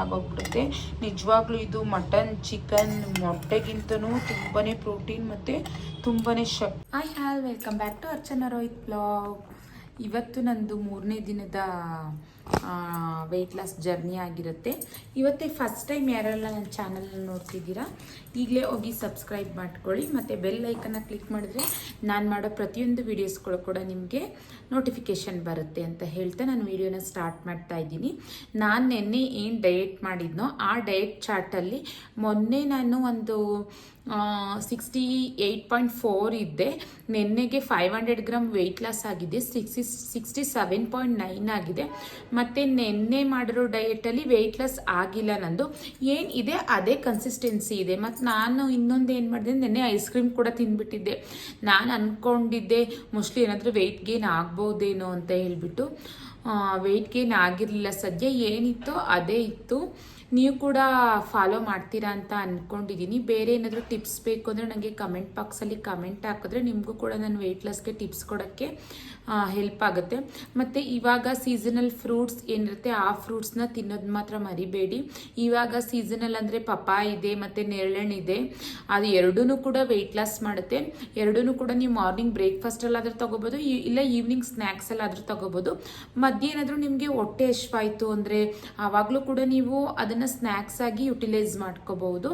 ಆಗೋಗ್ಬಿಡುತ್ತೆ. ನಿಜವಾಗ್ಲೂ ಇದು mutton, chicken, ಮೊಟ್ಟೆಗಿಂತನೂ ತುಂಬಾ ಪ್ರೋಟೀನ್ ಮತ್ತು ತುಂಬಾ ಶಕ್ತಿ I have welcome back to Archana Rohit blog ಇವತ್ತು ನಂದು ಮೂರನೇ ದಿನದ ವೆಯ್ಟ್ ಲಾಸ್ ಜರ್ನಿ ಆಗಿರುತ್ತೆ. ಇವತ್ತೇ ಫಸ್ಟ್ ಟೈಮ್ ಯಾರೆಲ್ಲ ನನ್ನ ಚಾನಲ್ ನೋಡ್ತಿದ್ದೀರಾ, ಈಗಲೇ ಹೋಗಿ ಸಬ್ಸ್ಕ್ರೈಬ್ ಮಾಡ್ಕೊಳ್ಳಿ. ಮತ್ತು ಬೆಲ್ ಐಕನ್ನ ಕ್ಲಿಕ್ ಮಾಡಿದ್ರೆ ನಾನು ಮಾಡೋ ಪ್ರತಿಯೊಂದು ವೀಡಿಯೋಸ್ಗಳು ಕೂಡ ನಿಮಗೆ ನೋಟಿಫಿಕೇಷನ್ ಬರುತ್ತೆ ಅಂತ ಹೇಳ್ತಾ ನಾನು ವೀಡಿಯೋನ ಸ್ಟಾರ್ಟ್ ಮಾಡ್ತಾ ಇದ್ದೀನಿ. ನಾನು ನಿನ್ನೆ ಏನು ಡಯೆಟ್ ಮಾಡಿದ್ನೋ, ಆ ಡಯೆಟ್ ಚಾರ್ಟಲ್ಲಿ ಮೊನ್ನೆ ನಾನು ಒಂದು ಸಿಕ್ಸ್ಟಿ ಏಯ್ಟ್ ಪಾಯಿಂಟ್ ಫೋರ್ ಇದ್ದೆ ನಿನ್ನೆಗೆ five hundred gram weight loss ಆಗಿದೆ. Sixty sixty seven point nine ಆಗಿದೆ. ಮತ್ತು ನಿನ್ನೆ ಮಾಡಿರೋ ಡಯೆಟಲ್ಲಿ ವೆಯ್ಟ್ ಲಾಸ್ ಆಗಿಲ್ಲ ನಂದು. ಏನಿದೆ ಅದೇ ಕನ್ಸಿಸ್ಟೆನ್ಸಿ ಇದೆ. ಮತ್ತು ನಾನು ಇನ್ನೊಂದು ಏನು ಮಾಡಿದೆ? ನಿನ್ನೆ ಐಸ್ ಕ್ರೀಮ್ ಕೂಡ ತಿಂದ್ಬಿಟ್ಟಿದ್ದೆ ನಾನು ಅಂದ್ಕೊಂಡಿದ್ದೆ ಮೋಸ್ಟ್ಲಿ ಏನಾದರೂ ವೆಯ್ಟ್ ಗೇನ್ ಆಗ್ಬೋದೇನೋ ಅಂತ ಹೇಳಿಬಿಟ್ಟು. ವೆಯ್ಟ್ ಗೇನ್ ಆಗಿರಲಿಲ್ಲ ಸದ್ಯ. ಏನಿತ್ತು ಅದೇ ಇತ್ತು. ನೀವು ಕೂಡ ಫಾಲೋ ಮಾಡ್ತೀರಾ ಅಂತ ಅಂದ್ಕೊಂಡಿದ್ದೀನಿ ಬೇರೆ ಏನಾದರೂ ಟಿಪ್ಸ್ ಬೇಕು ಅಂದರೆ ನನಗೆ ಕಮೆಂಟ್ ಬಾಕ್ಸಲ್ಲಿ ಕಮೆಂಟ್ ಹಾಕಿದ್ರೆ ನಿಮಗೂ ಕೂಡ ನಾನು ವೆಯ್ಟ್ ಲಾಸ್ಗೆ ಟಿಪ್ಸ್ ಕೊಡೋಕ್ಕೆ ಹೆಲ್ಪ್ ಆಗುತ್ತೆ. ಮತ್ತು ಇವಾಗ ಸೀಸನಲ್ ಫ್ರೂಟ್ಸ್ ಏನಿರುತ್ತೆ ಆ ಫ್ರೂಟ್ಸ್ನ ತಿನ್ನೋದು ಮಾತ್ರ ಮರಿಬೇಡಿ. ಇವಾಗ ಸೀಸನಲ್ ಅಂದರೆ ಪಪಾಯ ಇದೆ, ಮತ್ತು ಇದೆ. ಅದು ಎರಡೂ ಕೂಡ ವೆಯ್ಟ್ ಲಾಸ್ ಮಾಡುತ್ತೆ. ಎರಡೂ ಕೂಡ ನೀವು ಮಾರ್ನಿಂಗ್ ಬ್ರೇಕ್ಫಾಸ್ಟಲ್ಲಾದರೂ ತೊಗೋಬೋದು ಇಲ್ಲ ಈವ್ನಿಂಗ್ ಸ್ನ್ಯಾಕ್ಸಲ್ಲಾದರೂ ತೊಗೋಬೋದು. ಏನಾದರೂ ನಿಮಗೆ ಹೊಟ್ಟೆ ಹಶ್ವಾಯಿತು ಅಂದರೆ ಆವಾಗಲೂ ಕೂಡ ನೀವು ಅದನ್ನು ಸ್ನ್ಯಾಕ್ಸ್ ಆಗಿ ಯುಟಿಲೈಸ್ ಮಾಡ್ಕೋಬಹುದು.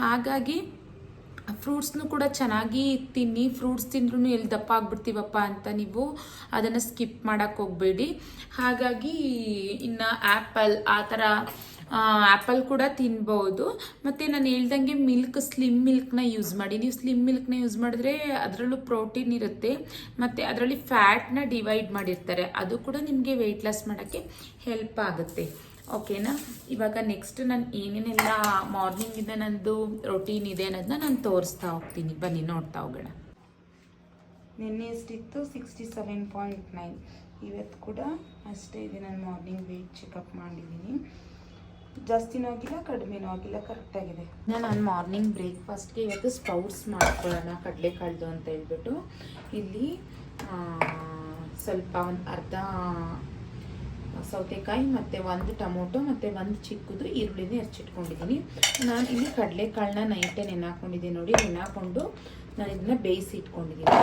ಹಾಗಾಗಿ ಫ್ರೂಟ್ಸ್ನು ಕೂಡ ಚೆನ್ನಾಗಿ ತಿನ್ನಿ ಫ್ರೂಟ್ಸ್ ತಿಂದ್ರೂ ಎಲ್ಲಿ ದಪ್ಪ ಆಗ್ಬಿಡ್ತೀವಪ್ಪ ಅಂತ ನೀವು ಅದನ್ನು ಸ್ಕಿಪ್ ಮಾಡೋಕ್ಕೆ ಹೋಗಬೇಡಿ. ಹಾಗಾಗಿ ಇನ್ನು ಆ್ಯಪಲ್ ಆ ಥರ ಆ್ಯಪಲ್ ಕೂಡ ತಿನ್ಬೋದು ಮತ್ತು ನಾನು ಹೇಳ್ದಂಗೆ ಮಿಲ್ಕ್ ಸ್ಲಿಮ್ ಮಿಲ್ಕ್ನ ಯೂಸ್ ಮಾಡಿ. ನೀವು ಸ್ಲಿಮ್ ಮಿಲ್ಕ್ನ ಯೂಸ್ ಮಾಡಿದ್ರೆ ಅದರಲ್ಲೂ ಪ್ರೋಟೀನ್ ಇರುತ್ತೆ. ಮತ್ತು ಅದರಲ್ಲಿ ಫ್ಯಾಟ್ನ ಡಿವೈಡ್ ಮಾಡಿರ್ತಾರೆ. ಅದು ಕೂಡ ನಿಮಗೆ ವೆಯ್ಟ್ ಲಾಸ್ ಮಾಡೋಕ್ಕೆ ಹೆಲ್ಪ್ ಆಗುತ್ತೆ. ಓಕೆನಾ? ಇವಾಗ ನೆಕ್ಸ್ಟ್ ನಾನು ಏನೇನೆಲ್ಲ ಮಾರ್ನಿಂಗಿಂದ ನಂದು ರೊಟೀನ್ ಇದೆ ಅನ್ನೋದನ್ನ ನಾನು ತೋರಿಸ್ತಾ ಹೋಗ್ತೀನಿ. ಬನ್ನಿ ನೋಡ್ತಾ ಹೋಗೋಣ. ನಿನ್ನೆ ಎಷ್ಟಿತ್ತು? ಸಿಕ್ಸ್ಟಿ ಸೆವೆನ್ ಪಾಯಿಂಟ್ ನೈನ್ ಇವತ್ತು ಕೂಡ ಅಷ್ಟೇ ಇದೆ ನಾನು ಮಾರ್ನಿಂಗ್ ವೆಯ್ಟ್ ಚೆಕಪ್ ಮಾಡಿದ್ದೀನಿ. ಜಾಸ್ತಿನೂ ಆಗಿಲ್ಲ ಕಡಿಮೆನೂ ಆಗಿಲ್ಲ ಕರೆಕ್ಟಾಗಿದೆ ನಾನು ಮಾರ್ನಿಂಗ್ ಬ್ರೇಕ್ಫಾಸ್ಟ್ಗೆ ಇವತ್ತು ಸ್ಪೌಟ್ಸ್ ಮಾಡ್ಕೊಳ್ಳೋಣ ಕಡಲೆಕಾಳ್ದು ಅಂತ ಹೇಳ್ಬಿಟ್ಟು. ಇಲ್ಲಿ ಸ್ವಲ್ಪ ಒಂದು ಅರ್ಧ ಸೌತೆಕಾಯಿ ಮತ್ತು ಒಂದು ಟೊಮೊಟೊ ಮತ್ತು ಒಂದು ಚಿಕ್ಕದು ಈರುಳ್ಳಿನೇ ಹೆಚ್ಚಿಟ್ಕೊಂಡಿದ್ದೀನಿ ನಾನು ಇಲ್ಲಿ ಕಡಲೆಕಾಳನ್ನ ನೈಟೇ ನೆನಾಕೊಂಡಿದ್ದೀನಿ ನೋಡಿ, ನೆನಾಕೊಂಡು ನಾನು ಇದನ್ನ ಬೇಯಿಸಿ ಇಟ್ಕೊಂಡಿದ್ದೀನಿ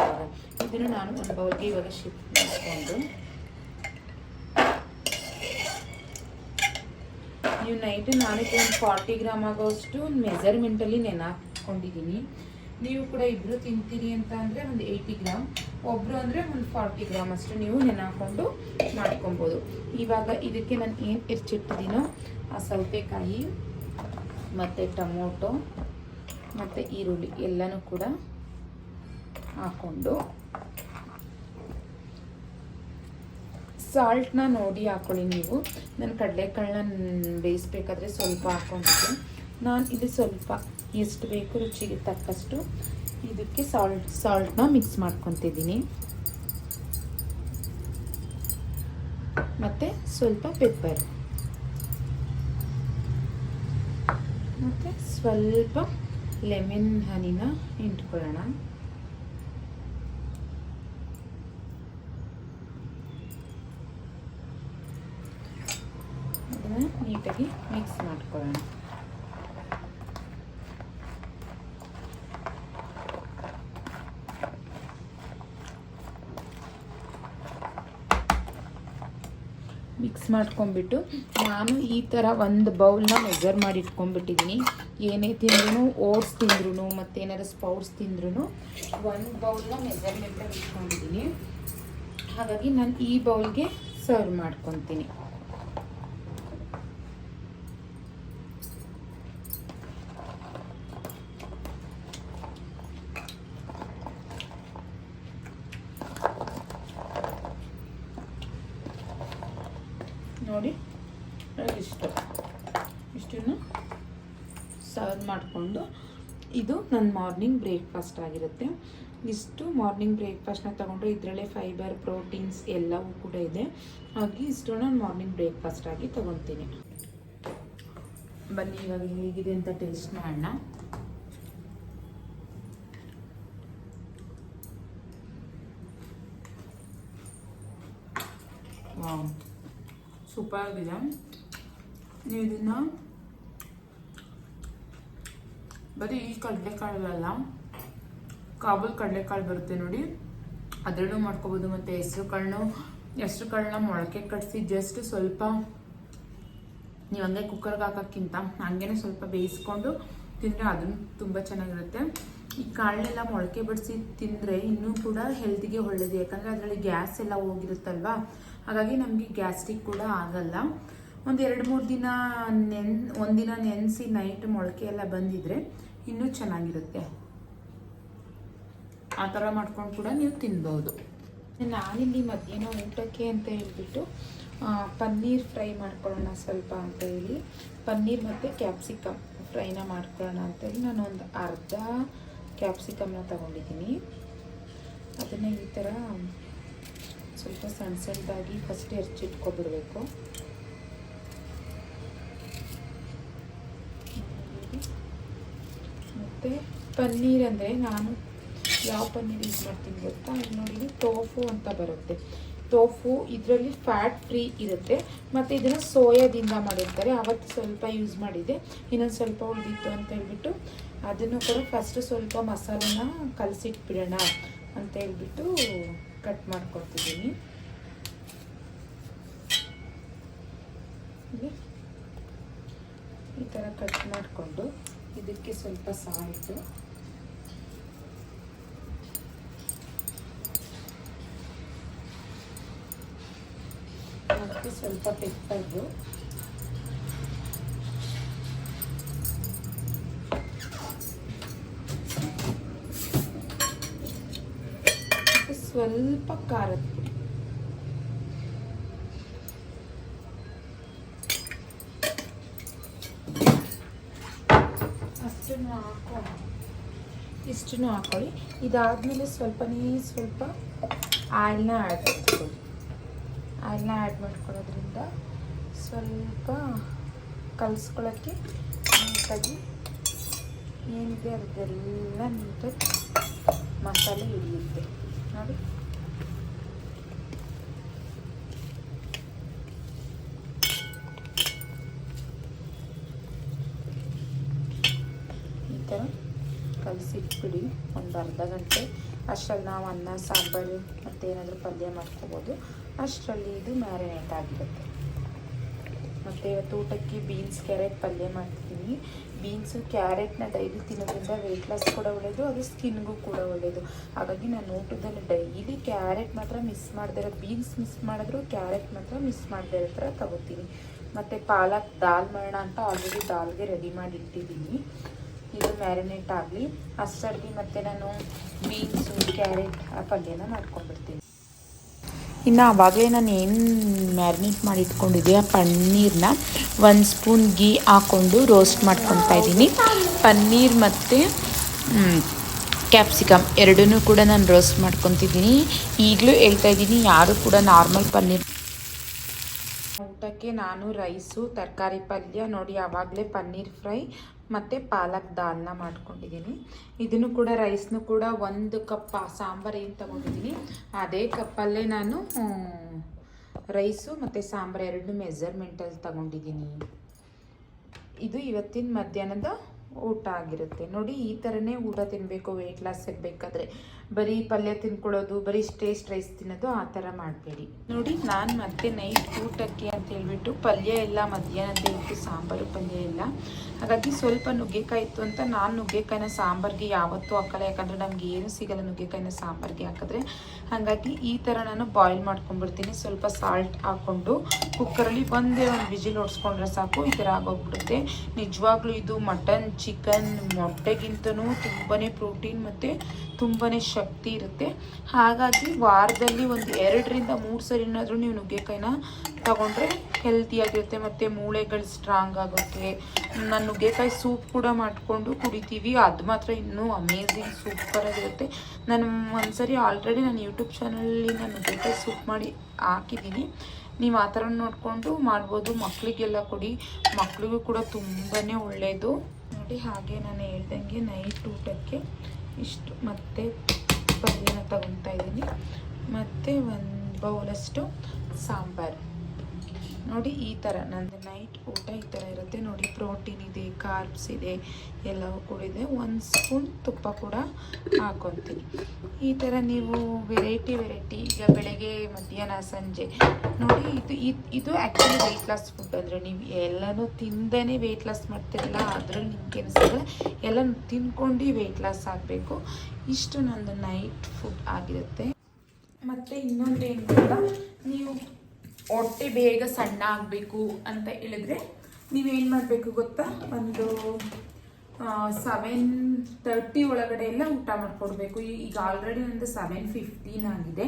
ಇದನ್ನು ನಾನು ಒಂದು ಬೌಲ್ಗೆ ಇವಾಗ ಶಿಫ್ಟ್ ಮಾಡಿಕೊಂಡು. ನೀವು ನೈಟ್ ನಾನು ಒಂದು ಫಾರ್ಟಿ ಗ್ರಾಮ್ ಆಗೋಷ್ಟು ಮೆಜರ್ಮೆಂಟಲ್ಲಿ ನೆನಾಕೊಂಡಿದ್ದೀನಿ. ನೀವು ಕೂಡ ಇಬ್ಬರು ತಿಂತೀರಿ ಅಂತ ಅಂದರೆ ಒಂದು ಏಯ್ಟಿ ಗ್ರಾಮ್ ಒಬ್ಬರು ಅಂದರೆ ಒಂದು ಫಾರ್ಟಿ ಗ್ರಾಮ್ ಅಷ್ಟು ನೀವು ನೆನಾಕೊಂಡು ಮಾಡ್ಕೊಬೋದು. ಇವಾಗ ಇದಕ್ಕೆ ನಾನು ಏನು ಹೆಚ್ಚಿಟ್ಟಿದ್ದೀನೋ ಆ ಸೌತೆಕಾಯಿ ಮತ್ತು ಟೊಮೊಟೊ ಮತ್ತು ಈರುಳ್ಳಿ ಎಲ್ಲನೂ ಕೂಡ ಹಾಕ್ಕೊಂಡು ಸಾಲ್ಟ್ನ ನೋಡಿ ಹಾಕೊಳ್ಳಿ ನೀವು. ನಾನು ಕಡಲೆಕಾಳನ್ನ ಬೇಯಿಸ್ಬೇಕಾದ್ರೆ ಸ್ವಲ್ಪ ಹಾಕ್ಕೊಂಡಿದ್ದೆ ನಾನು ಇದು ಸ್ವಲ್ಪ ಎಷ್ಟು ಬೇಕು, ರುಚಿಗೆ ತಕ್ಕಷ್ಟು. ಇದಕ್ಕೆ ಸಾಲ್ಟ್ ಸಾಲ್ಟ್ನ ಮಿಕ್ಸ್ ಮಾಡ್ಕೊತಿದ್ದೀನಿ. ಮತ್ತು ಸ್ವಲ್ಪ ಪೆಪ್ಪರ್ ಮತ್ತು ಸ್ವಲ್ಪ ಲೆಮನ್ ಹನಿನ ಇಟ್ಕೊಳ್ಳೋಣ. ನೀಟಾಗಿ ಮಿಕ್ಸ್ ಮಾಡ್ಕೊಳ್ಳೋಣ ಮಿಕ್ಸ್ ಮಾಡ್ಕೊಂಡ್ಬಿಟ್ಟು ನಾನು ಈ ಥರ ಒಂದು ಬೌಲ್ನ ಮೆಜರ್ ಮಾಡಿ ಇಟ್ಕೊಂಡ್ಬಿಟ್ಟಿದ್ದೀನಿ ಏನೇ ತಿಂದ್ರೂ ಓಟ್ಸ್ ತಿಂದ್ರೂ ಮತ್ತು ಏನಾದ್ರು ಸ್ಪೌಟ್ಸ್ ತಿಂದ್ರೂ ಒಂದು ಬೌಲ್ನ ಮೆಜರ್ಮೆಂಟಲ್ಲಿ ಇಟ್ಕೊಂಡಿದ್ದೀನಿ ಹಾಗಾಗಿ ನಾನು ಈ ಬೌಲ್ಗೆ ಸರ್ವ್ ಮಾಡ್ಕೊತೀನಿ ನೋಡಿ ಇಷ್ಟು ಇಷ್ಟನ್ನು ಸರ್ವ್ ಮಾಡಿಕೊಂಡು ಇದು ನನ್ನ ಮಾರ್ನಿಂಗ್ ಬ್ರೇಕ್ಫಾಸ್ಟ್ ಆಗಿರುತ್ತೆ. ಇಷ್ಟು ಮಾರ್ನಿಂಗ್ ಬ್ರೇಕ್ಫಾಸ್ಟ್ನ ತೊಗೊಂಡ್ರೆ ಇದರಲ್ಲೇ ಫೈಬರ್, ಪ್ರೋಟೀನ್ಸ್ ಎಲ್ಲವೂ ಕೂಡ ಇದೆ. ಹಾಗೆ ಇಷ್ಟು ನಾನು ಮಾರ್ನಿಂಗ್ ಬ್ರೇಕ್ಫಾಸ್ಟ್ ಆಗಿ ತೊಗೊತೀನಿ. ಬನ್ನಿ, ಇವಾಗ ಹೇಗಿದೆ ಅಂತ ಟೇಸ್ಟ್ ಮಾಡೋಣ. ಸೂಪರ್ ಆಗಿದೆ ನೀವು ಇದನ್ನ ಬರೀ ಈ ಕಡಲೆಕಾಳಲ್ಲ ಕಾಬೂಲ್ ಕಡಲೆಕಾಳು ಬರುತ್ತೆ ನೋಡಿ. ಅದರಲ್ಲೂ ಮಾಡ್ಕೋಬೋದು ಮತ್ತು ಹೆಸ್ರು ಕಾಳನ್ನು ಹೆಸ್ರು ಕಾಳನ್ನ ಮೊಳಕೆ ಕಟ್ಸಿ ಜಸ್ಟ್ ಸ್ವಲ್ಪ ನೀವು ಹಂಗೆ ಕುಕ್ಕರ್ಗೆ ಹಾಕೋಕ್ಕಿಂತ ಹಂಗೇನೆ ಸ್ವಲ್ಪ ಬೇಯಿಸ್ಕೊಂಡು ತಿಂದರೆ ಅದನ್ನು ತುಂಬ ಚೆನ್ನಾಗಿರುತ್ತೆ. ಈ ಕಾಳನ್ನೆಲ್ಲ ಮೊಳಕೆ ಬಡಿಸಿ ತಿಂದರೆ ಇನ್ನೂ ಕೂಡ ಹೆಲ್ತಿಗೆ ಒಳ್ಳೇದು. ಯಾಕಂದರೆ ಅದರಲ್ಲಿ ಗ್ಯಾಸ್ ಎಲ್ಲ ಹೋಗಿರುತ್ತಲ್ವಾ? ಹಾಗಾಗಿ ನಮಗೆ ಗ್ಯಾಸ್ಟ್ರಿಕ್ ಕೂಡ ಆಗಲ್ಲ. ಒಂದು ಎರಡು ಮೂರು ದಿನ ನೆನ್, ಒಂದಿನ ನೆನೆಸಿ ನೈಟ್ ಮೊಳಕೆ ಎಲ್ಲ ಬಂದಿದ್ರೆ ಇನ್ನೂ ಚೆನ್ನಾಗಿರುತ್ತೆ. ಆ ಥರ ಮಾಡ್ಕೊಂಡು ಕೂಡ ನೀವು ತಿನ್ಬೋದು. ನಾನಿಲ್ಲಿ ಮಧ್ಯಾಹ್ನ ಊಟಕ್ಕೆ ಅಂತ ಹೇಳ್ಬಿಟ್ಟು ಪನ್ನೀರ್ ಫ್ರೈ ಮಾಡ್ಕೊಳ್ಳೋಣ ಸ್ವಲ್ಪ ಅಂತ ಹೇಳಿ. ಪನ್ನೀರ್ ಮತ್ತು ಕ್ಯಾಪ್ಸಿಕಮ್ ಫ್ರೈನ ಮಾಡ್ಕೊಳ್ಳೋಣ ಅಂತ ಹೇಳಿ ನಾನು ಒಂದು ಅರ್ಧ ಕ್ಯಾಪ್ಸಿಕಮ್ನ ತಗೊಂಡಿದ್ದೀನಿ. ಅದನ್ನು ಈ ಥರ ಸ್ವಲ್ಪ ಸಣ್ಣ ಸಣ್ಣದಾಗಿ ಫಸ್ಟ್ ಹೆಚ್ಚಿಟ್ಕೊಬಿಡ್ಬೇಕು ಮತ್ತು ಪನ್ನೀರ್ ಅಂದರೆ ನಾನು ಯಾವ ಪನ್ನೀರ್ ಯೂಸ್ ಮಾಡ್ತೀನಿ ಗೊತ್ತಾ? ನೋಡಿ ಟೋಫು ಅಂತ ಬರುತ್ತೆ. ಟೋಫು ಇದರಲ್ಲಿ ಫ್ಯಾಟ್ ಫ್ರೀ ಇರುತ್ತೆ. ಮತ್ತು ಇದನ್ನು ಸೋಯಾದಿಂದ ಮಾಡಿರ್ತಾರೆ. ಅವತ್ತು ಸ್ವಲ್ಪ ಯೂಸ್ ಮಾಡಿದೆ ಇನ್ನೊಂದು ಸ್ವಲ್ಪ ಉಳಿದಿತ್ತು ಅಂತ ಹೇಳ್ಬಿಟ್ಟು ಅದನ್ನು ಕೂಡ ಫಸ್ಟ್ ಸ್ವಲ್ಪ ಮಸಾಲೆನ ಕಲಸಿಟ್ಬಿಡೋಣ ಅಂತ ಹೇಳ್ಬಿಟ್ಟು ಕಟ್ ಮಾಡ್ಕೊತಿದ್ದೀನಿ ಈ ಥರ ಕಟ್ ಮಾಡಿಕೊಂಡು. ಇದಕ್ಕೆ ಸ್ವಲ್ಪ ಸಾಲ್ಟು. ಮತ್ತು ಸ್ವಲ್ಪ ಪೆಪ್ಪರು ಸ್ವಲ್ಪ ಖಾರದ ಪುಡಿ. ಅಷ್ಟನ್ನು ಹಾಕೋಣ ಇಷ್ಟನ್ನು ಹಾಕೊಳ್ಳಿ. ಇದಾದಮೇಲೆ ಸ್ವಲ್ಪನೇ ಸ್ವಲ್ಪ ಆಯಿಲ್ನ ಆ್ಯಡ್ ಮಾಡ್ಕೊಳ್ಳಿ. ಆಯಿಲ್ನ ಆ್ಯಡ್ ಮಾಡ್ಕೊಳ್ಳೋದ್ರಿಂದ ಸ್ವಲ್ಪ ಕಲಿಸ್ಕೊಳ್ಳೋಕ್ಕೆ ನೀಟಾಗಿ ಏನಿದೆ ಅದೆಲ್ಲ ನೀಟಾಗಿ ಮಸಾಲೆ ಹಿಡಿಯುತ್ತೆ. ನೋಡಿ ಈ ಥರ ಕಲಸಿಟ್ಬಿಡಿ ಒಂದು ಅರ್ಧ ಗಂಟೆ. ಅಷ್ಟರಲ್ಲಿ ನಾವು ಅನ್ನ, ಸಾಂಬಾರು ಮತ್ತು ಏನಾದರೂ ಪಲ್ಯ ಮಾಡ್ಕೋಬೋದು. ಅಷ್ಟರಲ್ಲಿ ಇದು ಮ್ಯಾರಿನೇಟ್ ಆಗಿರುತ್ತೆ. ಮತ್ತು ಇವತ್ತು ಊಟಕ್ಕೆ ಬೀನ್ಸ್ ಕ್ಯಾರೆಟ್ ಪಲ್ಯ ಮಾಡ್ತೀನಿ. ಬೀನ್ಸು ಕ್ಯಾರೆಟ್ನ ಡೈಲಿ ತಿನ್ನೋದ್ರಿಂದ ವೆಯ್ಟ್ ಲಾಸ್ ಕೂಡ ಒಳ್ಳೆಯದು ಅದು ಸ್ಕಿನ್ಗೂ ಕೂಡ ಒಳ್ಳೆಯದು ಹಾಗಾಗಿ ನಾನು ಊಟದಲ್ಲಿ ಡೈಲಿ ಕ್ಯಾರೆಟ್ ಮಾತ್ರ ಮಿಸ್ ಮಾಡದೇ ಇರೋ ಬೀನ್ಸ್ ಮಿಸ್ ಮಾಡಿದ್ರು ಕ್ಯಾರೆಟ್ ಮಾತ್ರ ಮಿಸ್ ಮಾಡದೇ ಇರೋ ಥರ ತಗೋತೀನಿ. ಮತ್ತು ಪಾಲಕ್, ದಾಲ್ ಮಾಡೋಣ ಅಂತ ಆಲ್ರೆಡಿ ದಾಲ್ಗೆ ರೆಡಿ ಮಾಡಿ ಇಟ್ಟಿದ್ದೀನಿ. ಇದು ಮ್ಯಾರಿನೇಟ್ ಆಗಲಿ ಅಷ್ಟರಲ್ಲಿ ಮತ್ತು ನಾನು ಬೀನ್ಸು ಕ್ಯಾರೆಟ್ ಆ ಪಲ್ಯನ ಮಾಡ್ಕೊಂಡ್ಬಿಡ್ತೀನಿ. ಇನ್ನು ಆವಾಗಲೇ ನಾನು ಏನು ಮ್ಯಾರಿನೇಟ್ ಮಾಡಿ ಇಟ್ಕೊಂಡಿದ್ದೆ, ಆ ಪನ್ನೀರ್ನ ಒಂದು ಸ್ಪೂನ್ ಗೀ ಹಾಕ್ಕೊಂಡು ರೋಸ್ಟ್ ಮಾಡ್ಕೊತಾ ಇದ್ದೀನಿ. ಪನ್ನೀರ್ ಮತ್ತು ಕ್ಯಾಪ್ಸಿಕಮ್ ಎರಡನ್ನೂ ಕೂಡ ನಾನು ರೋಸ್ಟ್ ಮಾಡ್ಕೊತಿದ್ದೀನಿ. ಈಗಲೂ ಹೇಳ್ತಾ ಇದ್ದೀನಿ, ಯಾರು ಕೂಡ ನಾರ್ಮಲ್ ಪನ್ನೀರ್ ಊಟಕ್ಕೆ ನಾನು ರೈಸು ತರಕಾರಿ ಪಲ್ಯ ನೋಡಿ, ಆವಾಗಲೇ ಪನ್ನೀರ್ ಫ್ರೈ ಮತ್ತು ಪಾಲಕ್ ದಾಲ್ನ ಮಾಡ್ಕೊಂಡಿದ್ದೀನಿ. ಇದನ್ನು ಕೂಡ ರೈಸ್ನು ಕೂಡ ಒಂದು ಕಪ್ ಸಾಂಬಾರು ಏನು ತೊಗೊಂಡಿದ್ದೀನಿ. ಅದೇ ಕಪ್ಪಲ್ಲೇ ನಾನು ರೈಸು ಮತ್ತು ಸಾಂಬಾರು ಎರಡು ಮೆಜರ್ಮೆಂಟಲ್ಲಿ ತಗೊಂಡಿದ್ದೀನಿ. ಇದು ಇವತ್ತಿನ ಮಧ್ಯಾಹ್ನದ ಊಟ ಆಗಿರುತ್ತೆ. ನೋಡಿ, ಈ ಥರನೇ ಊಟ ತಿನ್ನಬೇಕು ವೆಯ್ಟ್ ಲಾಸ್ ಇರಬೇಕಾದ್ರೆ ಬರೀ ಪಲ್ಯ ತಿನ್ಕೊಳ್ಳೋದು, ಬರೀ ಟೇಸ್ಟ್ ರೈಸ್ ತಿನ್ನೋದು, ಆ ಥರ ಮಾಡಬೇಡಿ. ನೋಡಿ, ನಾನು ಮತ್ತೆ ನೈಟ್ ಊಟಕ್ಕೆ ಹೇಳ್ಬಿಟ್ಟು ಪಲ್ಯ ಇಲ್ಲ ಮಧ್ಯಾಹ್ನದ ಇತ್ತು ಸಾಂಬಾರು, ಪಲ್ಯ ಇಲ್ಲ. ಹಾಗಾಗಿ ಸ್ವಲ್ಪ ನುಗ್ಗೆಕಾಯಿ ಇತ್ತು ಅಂತ ನಾನು ನುಗ್ಗೆಕಾಯಿನ ಸಾಂಬಾರಿಗೆ ಯಾವತ್ತೂ ಹಾಕಲ್ಲ. ಯಾಕಂದರೆ ನಮ್ಗೆ ಏನು ಸಿಗಲ್ಲ ನುಗ್ಗೆಕಾಯಿನ ಸಾಂಬಾರಿಗೆ ಹಾಕಿದ್ರೆ. ಹಾಗಾಗಿ ಈ ಥರ ನಾನು ಬಾಯ್ಲ್ ಮಾಡ್ಕೊಂಡ್ಬಿಡ್ತೀನಿ. ಸ್ವಲ್ಪ ಸಾಲ್ಟ್ ಹಾಕ್ಕೊಂಡು ಕುಕ್ಕರಲ್ಲಿ ಒಂದೇ ಒಂದು ವಿಜಿಲ್ ಹೊಡ್ಸ್ಕೊಂಡ್ರೆ ಸಾಕು. ಈ ಥರ ಆಗೋಗ್ಬಿಡುತ್ತೆ. ನಿಜವಾಗ್ಲೂ ಇದು ಮಟನ್ ಚಿಕನ್ ಮೊಟ್ಟೆಗಿಂತನೂ ತುಂಬಾ ಪ್ರೋಟೀನ್ ಮತ್ತು ತುಂಬಾ ಶಕ್ತಿ ಇರುತ್ತೆ. ಹಾಗಾಗಿ ವಾರದಲ್ಲಿ ಒಂದು ಎರಡರಿಂದ ಮೂರು ಸರಿನಾದರೂ ನೀವು ನುಗ್ಗೆಕಾಯಿನ ತಗೊಂಡ್ರೆ ಹೆಲ್ತಿಯಾಗಿರುತ್ತೆ ಮತ್ತು ಮೂಳೆಗಳು ಸ್ಟ್ರಾಂಗ್ ಆಗುತ್ತೆ. ನಾನು ನುಗ್ಗೆಕಾಯಿ ಸೂಪ್ ಕೂಡ ಮಾಡಿಕೊಂಡು ಕುಡಿತೀವಿ. ಅದು ಮಾತ್ರ ಇನ್ನೂ ಅಮೇಝಿಂಗ್ ಸೂಪರಾಗಿರುತ್ತೆ ನಾನು ಒಂದ್ಸರಿ ಆಲ್ರೆಡಿ ನಾನು ಯೂಟ್ಯೂಬ್ ಚಾನಲಲ್ಲಿ ನಾನು ನುಗ್ಗೆಕಾಯಿ ಸೂಪ್ ಮಾಡಿ ಹಾಕಿದ್ದೀನಿ. ನೀವು ಆ ಥರ ನೋಡಿಕೊಂಡು ಮಾಡ್ಬೋದು. ಮಕ್ಕಳಿಗೆಲ್ಲ ಕೊಡಿ. ಮಕ್ಕಳಿಗೂ ಕೂಡ ತುಂಬಾ ಒಳ್ಳೆಯದು ನೋಡಿ, ಹಾಗೆ ನಾನು ಹೇಳ್ದಂಗೆ ನೈಟ್ ಊಟಕ್ಕೆ ಇಷ್ಟು ಮತ್ತೆ ಪಲ್ಯನ ತಗೊತಾ ಇದ್ದೀನಿ. ಮತ್ತು ಒಂದು ಬೌಲಷ್ಟು ಸಾಂಬಾರು. ನೋಡಿ ಈ ಥರ. ನಂದು ನೈಟ್ ಊಟ ಈ ಥರ ಇರುತ್ತೆ. ನೋಡಿ ಪ್ರೋಟೀನ್ ಇದೆ ಕಾರ್ಬ್ಸ್ ಇದೆ, ಎಲ್ಲವೂ ಕೂಡ ಇದೆ. ಒಂದು ಸ್ಪೂನ್ ತುಪ್ಪ ಕೂಡ ಹಾಕೊತೀನಿ. ಈ ಥರ ನೀವು ವೆರೈಟಿ ವೆರೈಟಿ ಈಗ ಬೆಳಗ್ಗೆ, ಮಧ್ಯಾಹ್ನ, ಸಂಜೆ. ನೋಡಿ ಇದು ಇದ್- ಆ್ಯಕ್ಚುಲಿ ವೆಯ್ಟ್ ಲಾಸ್ ಫುಡ್ ಅಂದರೆ ನೀವು ಎಲ್ಲನೂ ತಿಂದೇ ವೆಯ್ಟ್ ಲಾಸ್ ಮಾಡ್ತಿರಲ್ಲ, ಆದರೂ ನಿಮ್ಗೆ ಅನಿಸಿದ್ರೆ ಎಲ್ಲ ತಿನ್ಕೊಂಡು ವೆಯ್ಟ್ ಲಾಸ್ ಆಗಬೇಕು. ಇಷ್ಟು ನಂದು ನೈಟ್ ಫುಡ್ ಆಗಿರುತ್ತೆ. ಮತ್ತು ಇನ್ನೊಂದು ಏನು ನೀವು ಹೊಟ್ಟೆ ಬೇಗ ಸಣ್ಣ ಆಗಬೇಕು ಅಂತ ಹೇಳಿದ್ರೆ ನೀವೇನು ಮಾಡಬೇಕು ಗೊತ್ತಾ? ಒಂದು ಸೆವೆನ್ ತರ್ಟಿ ಒಳಗಡೆ ಎಲ್ಲ ಊಟ ಮಾಡಿಕೊಡ್ಬೇಕು. ಈಗ ಆಲ್ರೆಡಿ ನಂದು ಸೆವೆನ್ ಫಿಫ್ಟೀನ್ ಆಗಿದೆ.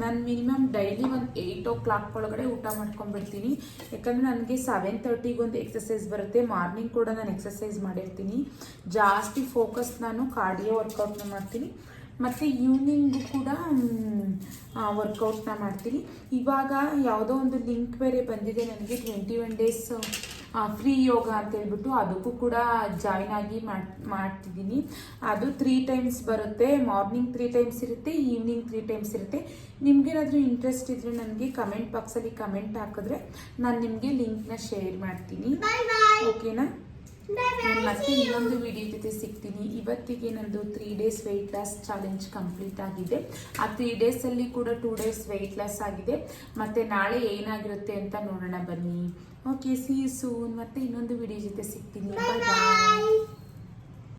ನಾನು ಮಿನಿಮಮ್ ಡೈಲಿ ಒಂದು ಏಯ್ಟ್ ಓ ಕ್ಲಾಕ್ ಒಳಗಡೆ ಊಟ ಮಾಡ್ಕೊಂಡ್ಬಿಡ್ತೀನಿ. ಯಾಕಂದರೆ ನನಗೆ ಸೆವೆನ್ ತರ್ಟಿಗೆ ಒಂದು ಎಕ್ಸಸೈಸ್ ಬರುತ್ತೆ. ಮಾರ್ನಿಂಗ್ ಕೂಡ ನಾನು ಎಕ್ಸಸೈಸ್ ಮಾಡಿರ್ತೀನಿ. ಜಾಸ್ತಿ ಫೋಕಸ್ ನಾನು ಕಾರ್ಡಿಯೋ ವರ್ಕೌಟ್ನ ಮಾಡ್ತೀನಿ. ಮತ್ತು ಈವ್ನಿಂಗು ಕೂಡ ವರ್ಕೌಟ್ನ ಮಾಡ್ತೀನಿ. ಇವಾಗ ಯಾವುದೋ ಒಂದು ಲಿಂಕ್ ಬೇರೆ ಬಂದಿದೆ ನನಗೆ twenty one days free yoga ಅಂತ ಹೇಳ್ಬಿಟ್ಟು ಅದಕ್ಕೂ ಕೂಡ ಜಾಯ್ನ್ ಆಗಿ ಮಾಡ್ ಮಾಡ್ತಿದ್ದೀನಿ. ಅದು ತ್ರೀ ಟೈಮ್ಸ್ ಬರುತ್ತೆ. ಮಾರ್ನಿಂಗ್ ತ್ರೀ ಟೈಮ್ಸ್ ಇರುತ್ತೆ ಈವ್ನಿಂಗ್ ತ್ರೀ ಟೈಮ್ಸ್ ಇರುತ್ತೆ. ನಿಮ್ಗೇನಾದರೂ ಇಂಟ್ರೆಸ್ಟ್ ಇದ್ದರೆ ನನಗೆ ಕಮೆಂಟ್ ಬಾಕ್ಸಲ್ಲಿ ಕಮೆಂಟ್ ಹಾಕಿದ್ರೆ ನಾನು ನಿಮಗೆ ಲಿಂಕ್ನ ಶೇರ್ ಮಾಡ್ತೀನಿ. ಓಕೆನಾ ನಾನು ಮತ್ತೆ ಇನ್ನೊಂದು ವಿಡಿಯೋ ಜೊತೆ ಸಿಗ್ತೀನಿ. ಇವತ್ತಿಗೆ ನಂದು three days weight loss challenge complete ಆಗಿದೆ. ಆ ತ್ರೀ ಡೇಸಲ್ಲಿ ಕೂಡ ಟೂ ಡೇಸ್ ವೆಯ್ಟ್ ಲಾಸ್ ಆಗಿದೆ. ಮತ್ತು ನಾಳೆ ಏನಾಗಿರುತ್ತೆ ಅಂತ ನೋಡೋಣ ಬನ್ನಿ. ಓಕೆ ಸಿ ಸೂನ್ ಮತ್ತೆ ಇನ್ನೊಂದು ವಿಡಿಯೋ ಜೊತೆ ಸಿಗ್ತೀನಿ. ಬಾಯ್